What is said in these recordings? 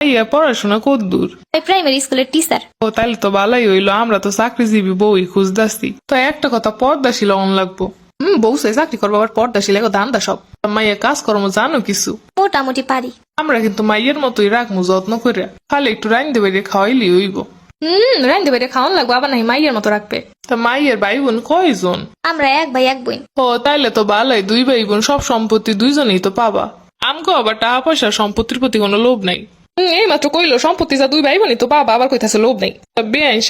ইয়া পড়াশোনা কত দূর? প্রাইমারি স্কুলের টিচার ও তাহলে তো ভালোই হইল আমরা তো চাকরিজীবী বউই খুঁজদাসি তো একটা কথা পর্দা পর্দাশীল অন লাগবো। হম বউ সে চাকরি করব আবার পর্দাশীল এখন দান্দা সব। মাইয়া কাজকর্ম জানো কিছু? মোটামুটি পারি। আমরা কিন্তু মাইয়ের মতোই রাখব যত্ন করে খালি একটু রাইন্দে বেরিয়ে খাওয়াইলি হইব। হুম রান্ধে বেড়ে খাওয়ান লাগবো আবার নাই মাইয়ের মতো রাখবে। তা মাইয়ের ভাই বোন কয়জন? আমরা এক ভাই এক বোন। ও তাইলে তো ভালোই দুই ভাই বোন সব সম্পত্তি দুইজনেই তো পাবা। আমগো আবার টাকা পয়সা সম্পত্তির প্রতি কোনো লোভ নাই। এই মাত্র কইলো, সম্পত্তি যা দুই ভাই বলি তো বাবা, আবার কইতাছে লোভ নাই। বেআইন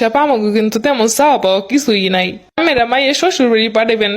কিন্তু তেমন চাওয়া পাওয়া কিছুই নাই। আমেরা মাইয়ের শ্বশুর বাড়ি পাঠাবেন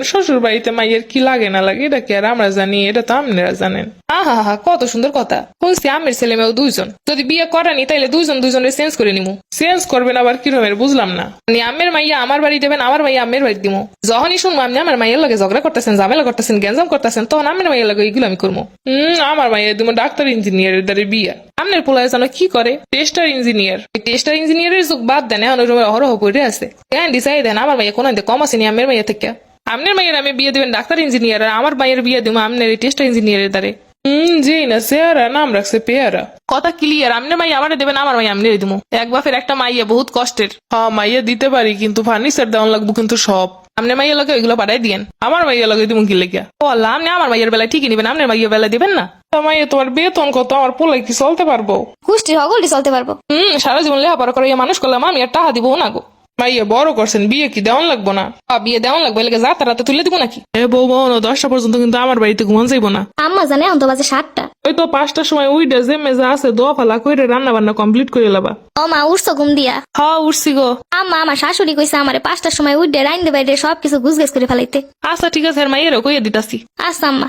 বাড়িতে মাইয়ের কি লাগে না লাগে, এটা কি আর আমরা জানি? এটা তো আপনারা জানেন। আহা হা কত সুন্দর কথা। শুনছি আমের ছেলে মেয়েও দুইজন। যদি বিয়ে করানি, তাইলে দুইজন দুইজনের চেঞ্জ করে নিমু। চেঞ্জ করবেন আবার কিরমের বুঝলাম না। মানে আমের মাইয়া আমার বাড়ি দেবেন, আমার মাইয়া আমের বাড়ি দিমু। যখনই শুনব আপনি আমার মাইয়ের লগে ঝগড়া করতেছেন, ঝামেলা করতেছেন, গ্যাঞ্জাম করতেছেন, তখন আমের মাইয়ের লগে এগুলো আমি করব হম আমার মাইয়া দিমু ডাক্তার ইঞ্জিনিয়ারের দ্বারে বিয়ে। আমনের পোলায় জানো কি করে? টেস্টার ইঞ্জিনিয়ার টেস্টার ইঞ্জিনিয়ারের যুগ বাদ দেন, এখন ওই অহরহ পড়ে আছে। কেন দিশাই দেন, আমার মাইয়া কোনো কম আসেনি আমের মাইয়া থেকে? আমনের মাইয়ের আমি বিয়ে দেবেন, ডাক্তার ইঞ্জিনিয়ার আর আমার মাইয়ের বিয়ে দিব আমনের টেস্টার ইঞ্জিনিয়ারের দ্বারে। হম জি না সেয়ারা নাম রাখছে পেয়ারা। কথা ক্লিয়ার আমনে মাই আমারে দেবেন আমার মাই আমনে দিমু। এক বাপের একটা মাইয়া বহুত কষ্টের। হ্যাঁ মাইয়া দিতে পারি কিন্তু ফার্নিচার দেওয়ান লাগবো কিন্তু সব। আমনে মাইয়া লগে ওইগুলো পাঠাই দিয়েন। আমার মাইয়া লগে দিমু কি লেগে? ও আল্লাহ আপনি আমার মাইয়ের বেলায় ঠিকই নিবেন আপনার মাইয়ের বেলায় দিবেন না? তা মাইয়া তোমার বেতন কত? আমার পোলাই কি চলতে পারব? কুষ্টির হগলটি চলতে পারব। হুম সারা জীবন লেখাপড়া করে মানুষ করলাম আমি আর টাকা দিব না গো। মাইয়া বড় করছেন বিয়ে কি দেওয়ান লাগবো না? আ, বিয়ে দেওয়ান লাগবে লেগে যা তারাতে তুলে দিব নাকি? এ বউ বউ দশটা পর্যন্ত কিন্তু আমার বাড়িতে ঘুমান যাইবো না। আম্মা জানে এখন তো বাজে সাতটা। ওই তো পাঁচটার সময় উইডে যে মেজা আছে দোয়া ফালা কইরে রান্না বান্না কমপ্লিট করে লাবা। ও মা উঠছো ঘুম দিয়া? হ্যাঁ উঠছি গো। আম্মা আমার শাশুড়ি কইছে আমারে পাঁচটার সময় উঠে রাইন্দে বাইরে সবকিছু গুছগাছ করে ফেলাইতে। আচ্ছা ঠিক আছে আর মাইয়েরও কইয়া দিতাছি। আচ্ছা আম্মা।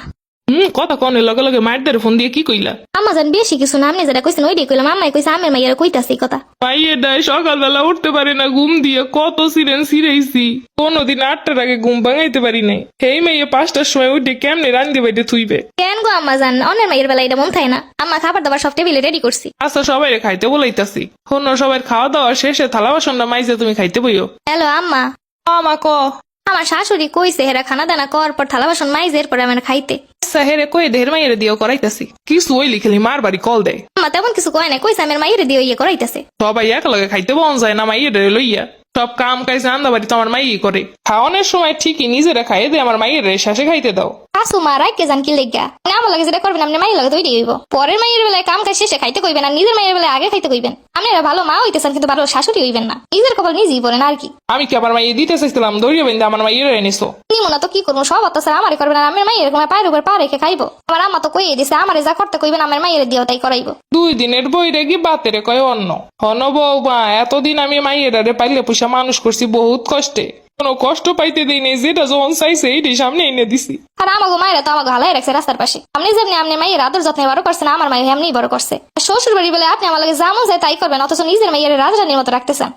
হুম কথা কনে লগে লগে মায়ের ফোন দিয়ে কি কইলা? আম্মা জান বেশি কিছু না আপনি যেটা কইছেন ওইটাই কইলাম। আম্মাই কইছে আমের মাইয়ারে কইতাছে কথা। মাইয়ের ডায় সকালবেলা উঠতে পারে না ঘুম দিয়ে কত সিরেন সিরেইছি কোনোদিন আটটার আগে ঘুম ভাঙাইতে পারি নাই। এই মেয়ে পাঁচটার সময় উঠে কেমনে রান্ধি বাইতে থুইবে? কেন গো আম্মা জান? অন্যের মাইয়ের বেলা এটা মন থাকে না। আম্মা খাবার দাবার সব টেবিলে রেডি করছি। আচ্ছা সবাই খাইতে বলাইতাছি। অন্য সবাই খাওয়া দাওয়া শেষে থালা বাসনটা মাইজে তুমি খাইতে বইও। হ্যালো আম্মা। আমা ক আমার শাশুড়ি কইছে হেরা খানা দানা কর পর থালা বাসন মাইজের পরে আমার খাইতে। আচ্ছা হেরে কই দেহের মাইয়ের দিও করাইতাছি। কিছু ওই লিখলি মার বাড়ি কল দে। মা তেমন কিছু কয় না কইছে আমার মাইয়ের দিয়ে ইয়ে করাইতেছে। সবাই একলগে খাইতে বন যায় না মাইয়ের লইয়া। সব কাম কাজ রান্না বাড়ি তো আমার মাইই করে। খাওয়ানোর সময় ঠিকই নিজেরা খাইয়ে দে আমার মাইয়ের শেষে খাইতে দাও। শাশু মা রাইকে জান কি লেগা? মানে আমার লাগে যেটা করবেন আপনি মাইয়ের লাগে তো ওইটাই হইব। পরের মাইয়ের বেলায় কাম কাজ শেষে খাইতে কইবেন আর নিজের মাইয়ের বেলায় আগে খাইতে কইবেন। আপনারা ভালো মা হইতেছেন কিন্তু ভালো শাশুড়ি হইবেন না। নিজের কপাল নিজেই পড়েন আর কি। আমি কি আমার মাইয়ে দিতে চাইছিলাম? দৌড়িয়ে বেঁধে আমার মাইয়ের এনেছো কি মনে তো কি করব? সব অত্যাচার আমারে করবেন আর আমার মাইয়ের এরকম পায়ের উপর পা রেখে খাইবো। আমার আম্মা তো কইয়ে দিছে আমারে যা করতে কইবেন আমার মাইয়ের দিয়েও তাই করাইবো। দুই দিনের বই রেগি বাতেরে কয় অন্য হন বৌমা এতদিন আমি মাইয়েরারে পাইলে পয়সা মানুষ করছি বহুত কষ্টে। কোনো কষ্ট পাইতে দেই নাই, যেটা যখন চাইছে এইটাই সামনে এনে দিছি। আর আমাকে মায়েরা তো আমাকে হালাই রাখছে রাস্তার পাশে। আপনি যেমনি আপনি মায়ের আদর যত্নে বড় করছেন, আমার মায়ের এমনি বড় করছে। শ্বশুর বাড়ি বলে আপনি আমার লাগে যেমন যায় তাই করবেন, অথচ নিজের মায়ের রাজরানীর মতো রাখতেছেন।